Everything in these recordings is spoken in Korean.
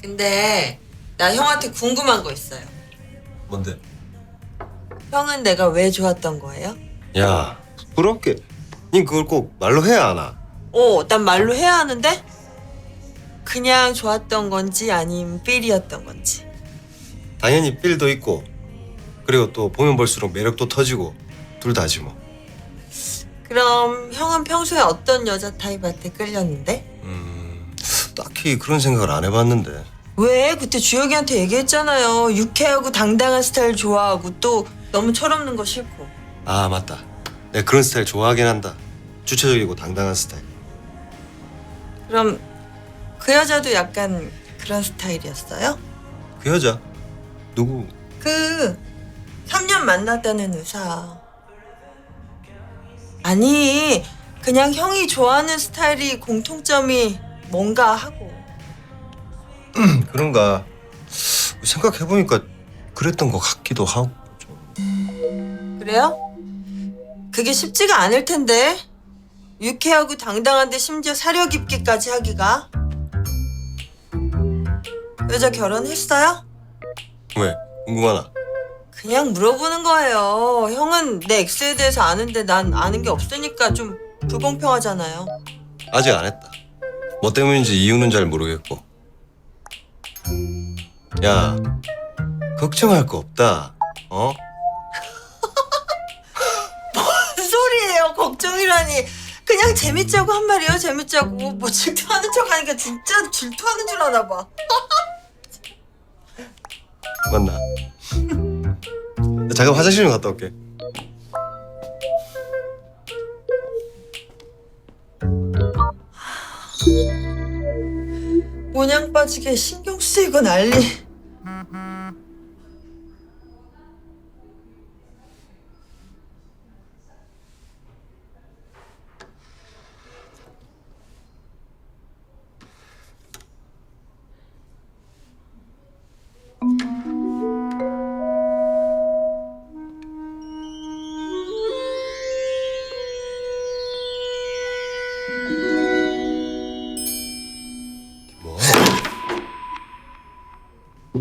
근데 나 형한테 궁금한 거 있어요. 뭔데? 형은 내가 왜 좋았던 거예요? 야, 부럽게. 닌 그걸 꼭 말로 해야 하나? 어, 난 말로 해야 하는데? 그냥 좋았던 건지 아님 삘이었던 건지. 당연히 삘도 있고, 그리고 또 보면 볼수록 매력도 터지고, 둘 다지 뭐. 그럼 형은 평소에 어떤 여자 타입한테 끌렸는데? 음, 딱히 그런 생각을 안 해봤는데. 왜? 그때 주혁이한테 얘기했잖아요. 유쾌하고 당당한 스타일 좋아하고 또 너무 철없는 거 싫고. 아, 맞다. 내가 그런 스타일 좋아하긴 한다. 주체적이고 당당한 스타일. 그럼 그 여자도 약간 그런 스타일이었어요? 그 여자? 누구? 그 3년 만났다는 의사. 아니, 그냥 형이 좋아하는 스타일이 공통점이 뭔가 하고. 그런가. 생각해보니까 그랬던 것 같기도 하고. 좀. 그래요? 그게 쉽지가 않을 텐데. 유쾌하고 당당한데 심지어 사려 깊게까지 하기가. 여자 결혼했어요? 왜? 궁금하나? 그냥 물어보는 거예요. 형은 내 엑스에 대해서 아는데 난 아는 게 없으니까 좀 불공평하잖아요. 아직 안 했다. 뭐 때문인지 이유는 잘 모르겠고. 야, 걱정할 거 없다. 어? 무슨 소리예요? 걱정이라니. 그냥 재밌자고 한 말이에요. 재밌자고. 뭐 질투하는 척 하니까 진짜 질투하는 줄 아나 봐. 맞나? 나 잠깐 화장실 좀 갔다 올게. 모냥 빠지게 신경 쓰이고 난리.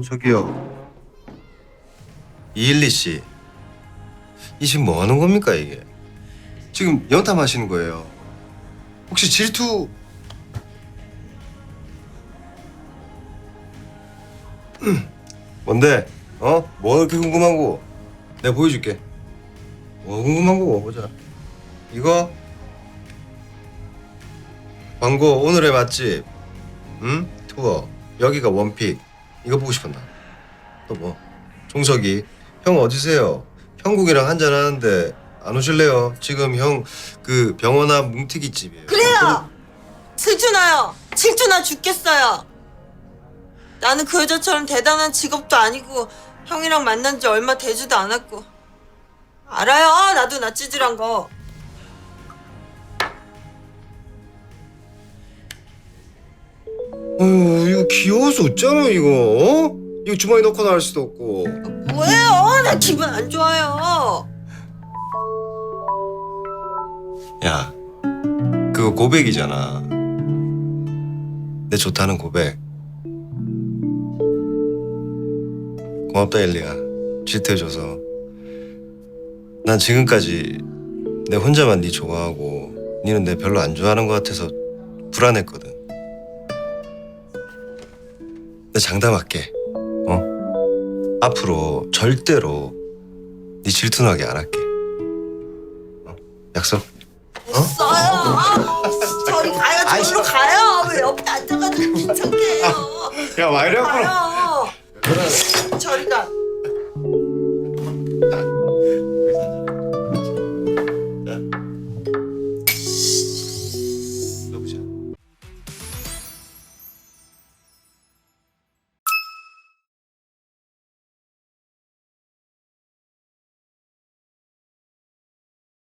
저기요. 이일리 씨. 이 지금 뭐 하는 겁니까 이게? 지금 연탐하시는 거예요. 혹시 질투? 뭔데? 어? 뭐 이렇게 궁금한 거? 내가 보여줄게. 뭐 궁금한 거고 보자. 이거 광고 오늘의 맛집. 응? 투어. 여기가 원픽. 이거 보고 싶었나? 또 뭐? 종석이. 형 어디세요? 형국이랑 한잔 하는데 안 오실래요? 지금 형 그 병원 앞 뭉티기 집이에요. 그래요. 질투나요. 질투나 죽겠어요. 나는 그 여자처럼 대단한 직업도 아니고 형이랑 만난 지 얼마 되지도 않았고 알아요. 나도 나 찌질한 거. 어, 이거 귀여워서 웃잖아 이거. 어? 이거 주머니 넣고 나갈 수도 없고. 뭐예요? 나 기분 안 좋아요. 야, 그거 고백이잖아. 내 좋다는 고백. 고맙다 엘리야. 질투해줘서. 난 지금까지 내 혼자만 네 좋아하고 니는 내 별로 안 좋아하는 것 같아서 불안했거든. 내 장담할게. 어? 앞으로 절대로 네 질투나게 안 할게. 어? 약속? 써요. 아, 저리 가요. 저리로 가요. 왜 옆에 앉아가지고 귀찮게 해요. 야, 와 가요. 그래.